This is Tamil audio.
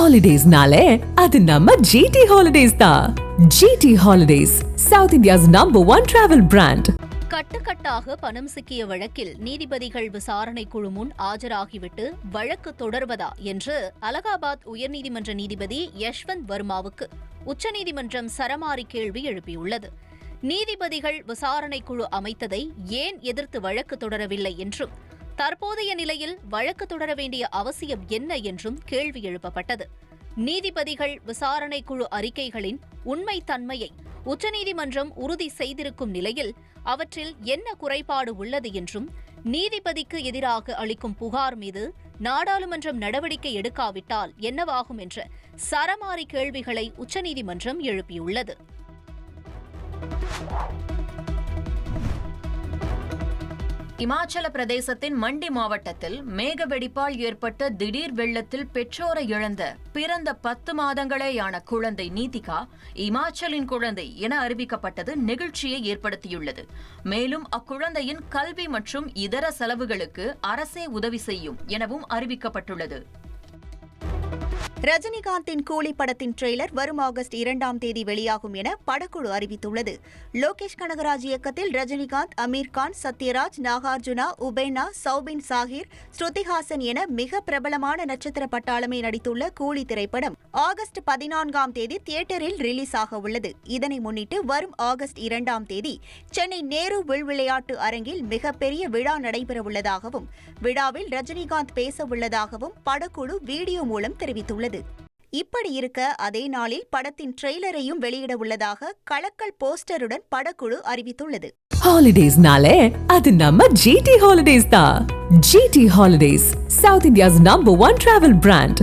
ஹாலிடேஸ்னாலே அது நம்ம ஜிடி ஹாலிடேஸ் தான் G T holidays south India's number one travel brand கட்டுக்கட்டாக பணம் சிக்கிய வழக்கில் நீதிபதிகள் விசாரணை குழு முன் ஆஜராகிவிட்டு வழக்கு தொடர்வதா என்று அலகாபாத் உயர்நீதிமன்ற நீதிபதி யஷ்வந்த் வர்மாவுக்கு உச்சநீதிமன்றம் சரமாரி கேள்வி எழுப்பியுள்ளது. நீதிபதிகள் விசாரணை குழு அமைத்ததை ஏன் எதிர்த்து வழக்கு தொடரவில்லை என்றும் தற்போதைய நிலையில் வழக்கு தொடர வேண்டிய அவசியம் என்ன என்றும் கேள்வி எழுப்பப்பட்டது. நீதிபதிகள் விசாரணை குழு அறிக்கைகளின் உண்மைத்தன்மையை உச்சநீதிமன்றம் உறுதி செய்திருக்கும் நிலையில் அவற்றில் என்ன குறைபாடு உள்ளது என்றும் நீதிபதிக்கு எதிராக அளிக்கும் புகார் மீது நாடாளுமன்றம் நடவடிக்கை எடுக்காவிட்டால் என்னவாகும் என்ற சரமாரி கேள்விகளை உச்சநீதிமன்றம் எழுப்பியுள்ளது. இமாச்சல பிரதேசத்தின் மண்டி மாவட்டத்தில் மேக வெடிப்பால் ஏற்பட்ட திடீர் வெள்ளத்தில் பெற்றோரை இழந்த பிறந்த பத்து மாதங்களேயான குழந்தை நீதிகா இமாச்சலின் குழந்தை என அறிவிக்கப்பட்டது நெகிழ்ச்சியை ஏற்படுத்தியுள்ளது. மேலும் அக்குழந்தையின் கல்வி மற்றும் இதர செலவுகளுக்கு அரசே உதவி செய்யும் எனவும் அறிவிக்கப்பட்டுள்ளது. ரஜினிகாந்தின் கூலி படத்தின் ட்ரெய்லர் வரும் ஆகஸ்ட் இரண்டாம் தேதி வெளியாகும் என படக்குழு அறிவித்துள்ளது. லோகேஷ் கனகராஜ் இயக்கத்தில் ரஜினிகாந்த் அமீர் கான் சத்யராஜ் நாகார்ஜுனா உபேனா சௌபின் சாஹிர் ஸ்ருதிஹாசன் என மிக பிரபலமான நட்சத்திர பட்டாளமே நடித்துள்ள கூலி திரைப்படம் ஆகஸ்ட் பதினான்காம் தேதி தியேட்டரில் ரிலீஸ் ஆக உள்ளது. இதனை முன்னிட்டு வரும் ஆகஸ்ட் இரண்டாம் தேதி சென்னை நேரு வில் விளையாட்டு அரங்கில் மிகப்பெரிய விழா நடைபெறவுள்ளதாகவும் விழாவில் ரஜினிகாந்த் பேசவுள்ளதாகவும் படக்குழு வீடியோ மூலம் தெரிவித்துள்ளது. இப்படி இருக்க அதே நாளில் படத்தின் ட்ரெய்லரையும் வெளியிட உள்ளதாக கலக்கல் போஸ்டருடன் படக்குழு அறிவித்துள்ளது. ஹாலிடேஸ்னாலே அது நம்ம ஜிடி ஹாலிடேஸ் தான். G T holidays south India's number one travel brand